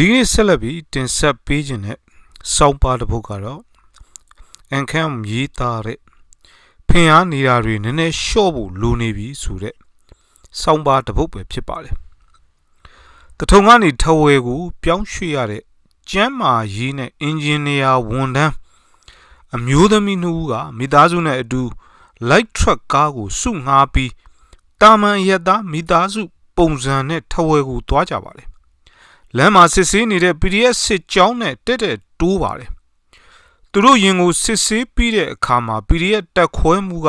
ဒီနေ့ဆက်လက်ပြီးတင်ဆက်ပေးခြင်းတဲ့စောင်းပါတစ်ပုဒ်ကတော့အန်ခမ်ရေးသားတဲ့ဖင်အားနေတာတွေနည်းနည်းလျှော့ဖို့လိုနေပြီဆိုတဲ့စောင်းပါတစ်ပုဒ်ပဲဖြစ်ပါတယ်တထုံကနေထဝယ်ကိုပြောင်းရွှေ့ရတဲ့ကျမ်းမာရေးနဲ့အင်ဂျင်နီယာဝန်ထမ်းအမျိုးသမီးနှစ်ဦးကမိသားစုနဲ့အတူ light truck ကားကိုစုငှားပြီးတာမန်ရက်သားမိသားစုပုံစံနဲ့ထဝယ်ကိုသွားကြပါတယ် လမ်းမှာစစ်ဆေးနေတဲ့ PDF စစ်ကြောင်းနဲ့တက်တက်တိုးပါတယ်သူတို့ရင်ကိုစစ်ဆေးပြီးတဲ့အခါမှာ PDF တက်ခွဲမှုက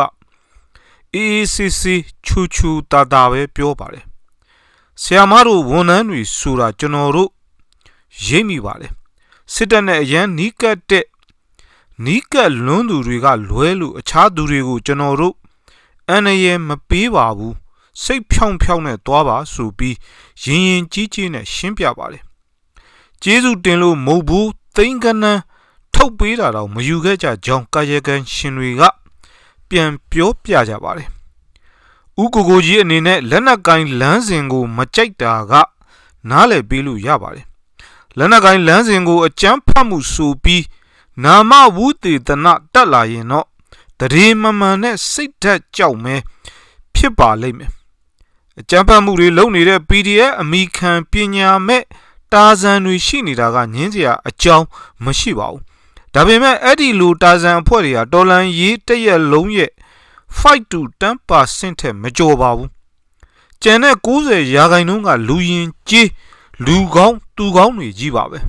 အေးအေးဆေးဆေးချူချူတာတာပဲပြောပါတယ်ဆရာမတို့ဝန်ထမ်းတွေဆိုတာကျွန်တော်တို့ရိပ်မိပါတယ်စစ်တပ်နဲ့အရန်နီးကပ်တဲ့နီးကပ်လွန်းသူတွေကလွဲလို့အခြားသူတွေကိုကျွန်တော်တို့အန်ရမပေးပါဘူး စိတ်ဖြောင်းဖြောင်းနဲ့သွားပါဆိုပြီးရင်ရင်ကြီးကြီးနဲ့ရှင်းပြပါတယ်ကျေးဇူးတင်လို့မဟုတ်ဘူးသိန်းကနန်းထုတ်ပေးတာတော့မယူခဲ့ကြကြောင်းကာယကံရှင်တွေကပြန်ပြောပြကြပါတယ်ဥကိုကိုကြီးအနေနဲ့လက်နက်ကင်လမ်းစဉ်ကိုမကြိုက်တာက နားလည်ပေးလို့ရပါတယ်လက်နက်ကင်လမ်းစဉ်ကိုအကျန်းဖတ်မှုဆိုပြီးနာမဝုတေတနာတက်လာရင်တော့တရေမမှန်နဲ့စိတ်ဓာတ်ကြောက်မဲဖြစ်ပါလိမ့်မယ် အကြမ်းဖက်မှုတွေလုပ်နေတဲ့ PDF အမိခံပညာမဲ့တာဇန်တွေရှိနေတာကညင်းစရာအကြောင်းမရှိပါဘူးဒါပေမဲ့အဲ့ဒီလိုတာဇန်အဖွဲ့တွေကတော်လန်ရေးတရက်လုံးရဲ့ fight to 10%ထက်မကျော်ပါဘူးကျန်တဲ့90ရာခိုင်နှုန်းကလူရင်ကြီးလူကောင်းသူကောင်းတွေကြီးပါပဲ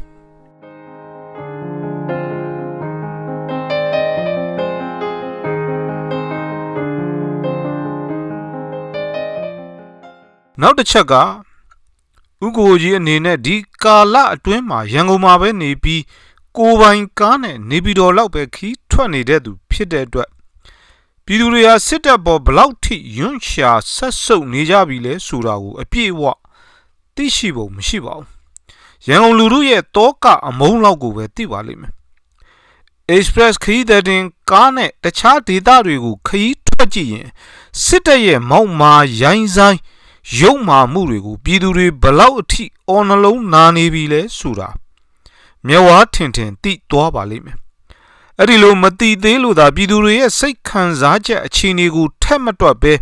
နောက်တစ်ချက်ကဥကိုကြီးအနေနဲ့ဒီကာလအတွင်းမှာရန်ကုန်မှာပဲနေပြီးကိုပိုင်ကားနဲ့နေပြည်တော်လောက်ပဲခီးထွက်နေတဲ့သူဖြစ်တဲ့အတွက်ပြည်သူတွေဟာစစ်တပ်ပေါ်ဘလောက်ထိယွန့်ရှာဆက်ဆုပ်နေကြပြီလဲဆိုတာကိုအပြည့်အဝသိရှိဖို့မရှိပါဘူးရန်ကုန်လူထုရဲ့တောကအမုန်းလောက်ကိုပဲသိပါလိမ့်မယ် Express ခရီးသည်တင်ကားနဲ့တခြားဒေသတွေကိုခရီးထွက်ကြည့်ရင်စစ်တပ်ရဲ့မောက်မာရိုင်းဆိုင် ရုပ်မာမှုတွေကိုပြည်သူတွေဘလောက်အထိအော်နှလုံးနာနေပြီလဲဆိုတာမျက်ဝါးထင်ထင်သိသွားပါလိမ့်မယ်အဲ့ဒီလိုမတိသေးလို့သာပြည်သူတွေရဲ့စိတ်ခံစားချက်အခြေအနေကိုထက်မတွက်ပဲ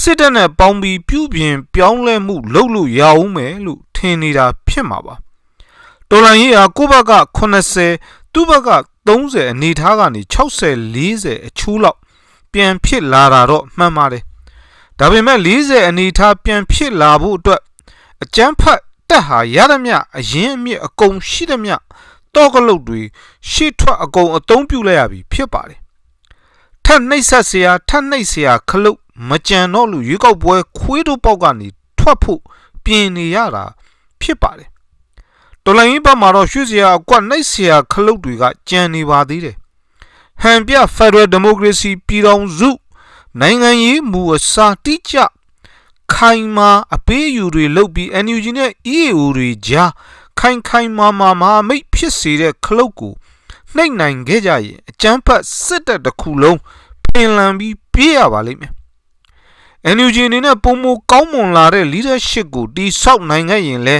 စစ်တပ်နဲ့ပေါင်းပြီးပြုပြင်ပြောင်းလဲမှုလုပ်လို့ရအောင်မယ်လို့ထင်နေတာဖြစ်မှာပါတော်လန်ရေးဟာကိုဘက်က80သူ့ဘက်က30အနေထားကနေ60 40အချိုးလောက်ပြန်ဖြစ်လာတာတော့မှန်ပါတယ် ဒါပေမဲ့40အနီထားပြန်ဖြစ်လာဖို့အတွက်အကျန်းဖတ်တက်ဟာရသမျှအရင်အမြစ်အကုန်ရှိသမျှတော့ကလုတ်တွေရှေ့ထွက်အကုန်အသုံးပြုလိုက်ရပြီဖြစ်ပါတယ်ထပ်နှိပ်ဆက်စရာထပ်နှိပ်စရာခလုတ်မကြံတော့လို့ရွေးကောက်ပွဲခွေးတို့ပေါက်ကနေထွက်ဖို့ပြင်နေရတာဖြစ်ပါတယ်တော်လိုင်းဘက်မှာတော့ရွှေစရာအကွက်နှိပ်စရာခလုတ်တွေကကြံနေပါသေးတယ်ဟန်ပြ Federal Democracy ပြည်တော်စု နိုင်ငံရေးမူအစားတိကျခိုင်မာအပေးအယူတွေလုပ်ပြီး NUG နဲ့ EAO တွေကြားခိုင်ခိုင်မာမာမဟာမိတ်ဖြစ်စေတဲ့ခလုတ်ကိုနှိမ့်နိုင်ခဲ့ကြရင်အကျန်းဖတ်စစ်တပ်တစ်ခုလုံးပင်လန်ပြီးပြေးရပါလိမ့်မယ် NUG အနေနဲ့ပုံမကောင်းမွန်လာတဲ့ leadership ကိုတိဆောက်နိုင်ခဲ့ရင်လဲ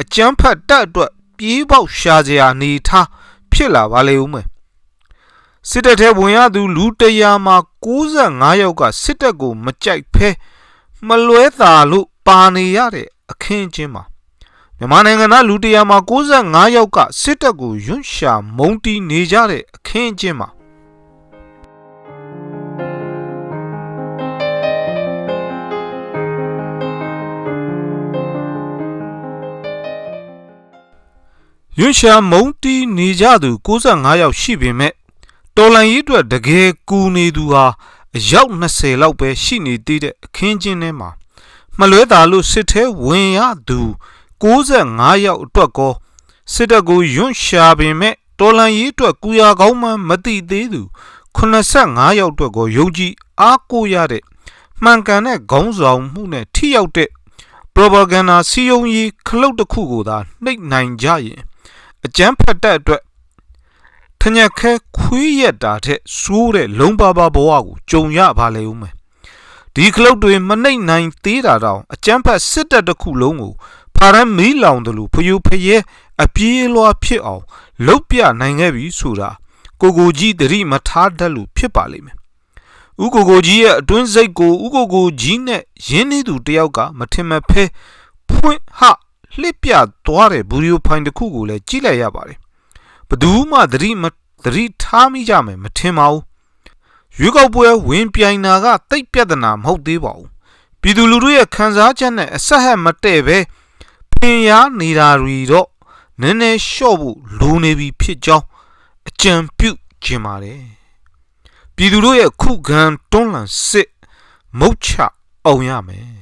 အကျန်းဖတ်တပ်အတွက်ပြေးပေါက်ရှာစရာအနေထားဖြစ်လာပါလေဦးမယ် စစ်တပ်ထဲဝင်ရသူလူတရာမှာ65ယောက်ကစစ်တပ်ကိုမကြိုက်ဖဲမလွဲသာလို့ပါနေရတဲ့အခင်းချင်းမှာမြန်မာနိုင်ငံသားလူတရာမှာ65ယောက်ကစစ်တပ်ကိုယွန့်ရှာမုံတီးနေကြတဲ့အခင်းချင်းမှာရွှေရှာမုံတီးနေကြသူ65ယောက်ရှိပေမဲ့ တော်လန်ရေးအတွက်တကယ်ကူနေသူဟာအယောက်20လောက်ပဲရှိနေသေးတဲ့အခင်းချင်းထဲမှာမလွဲတာလို့စစ်ထဲဝင်ရသူ65ယောက်အတွက်ကောစစ်တပ်ကိုယွန့်ရှာပင်မဲ့တော်လန်ရေးအတွက်ကူရကောင်းမှမသိသေးသူ85ယောက်အတွက်ကောယုံကြည်အားကိုးရတဲ့မှန်ကန်တဲ့ခေါင်းဆောင်မှုနဲ့ထိရောက်တဲ့ propaganda စီယုံရေးခလုတ်တစ်ခုကိုသာနှိပ်နိုင်ကြရင်အကျန်းဖတ်တဲ့အတွက် ထညက်ခဲခွေးရက်တာတဲ့စိုးတဲ့လုံးပါပါဘဝကိုကြုံရပါလေဦးမယ်ဒီခလုတ်တွေမနှိမ့်နိုင်သေးတာတောင်အကျန်းဖတ်စစ်တပ်တစ်ခုလုံးကိုဖာရန်မီးလောင်တယ်လို့ဖျူဖျဲအပြေးလွှားဖြစ်အောင်လုတ်ပြနိုင်ခဲ့ပြီဆိုတာကိုကိုကြီးသတိမထားတတ်လို့ဖြစ်ပါလိမ့်မယ်ဥကိုကိုကြီးရဲ့အတွင်းစိတ်ကိုဥကိုကိုကြီးနဲ့ရင်းနှီးသူတယောက်ကမထင်မဖဲဖွင့်ဟလှစ်ပြသွားတဲ့ဘူရီယိုဖိုင်တစ်ခုကိုလည်းကြည့်လိုက်ရပါတယ်ဘယ် သူမှသတိမသတိထားမိကြမယ်မထင်ပါဘူးရွေးကောက်ပွဲဝင်ပြိုင်တာကတိတ်ပြဿနာမဟုတ်သေးပါဘူးပြည်သူလူထုရဲ့ခံစားချက်နဲ့အဆက်ဟက်မတည့်ပဲဖင်ရနေတာတွေတော့နည်းနည်းလျှော့ဖို့လိုနေပြီဖြစ်ကြောင်းအကြံပြုခြင်းပါတယ်ပြည်သူတို့ရဲ့ခုခံတွန်းလှန်စစ်မုတ်ချအောင်ရမယ်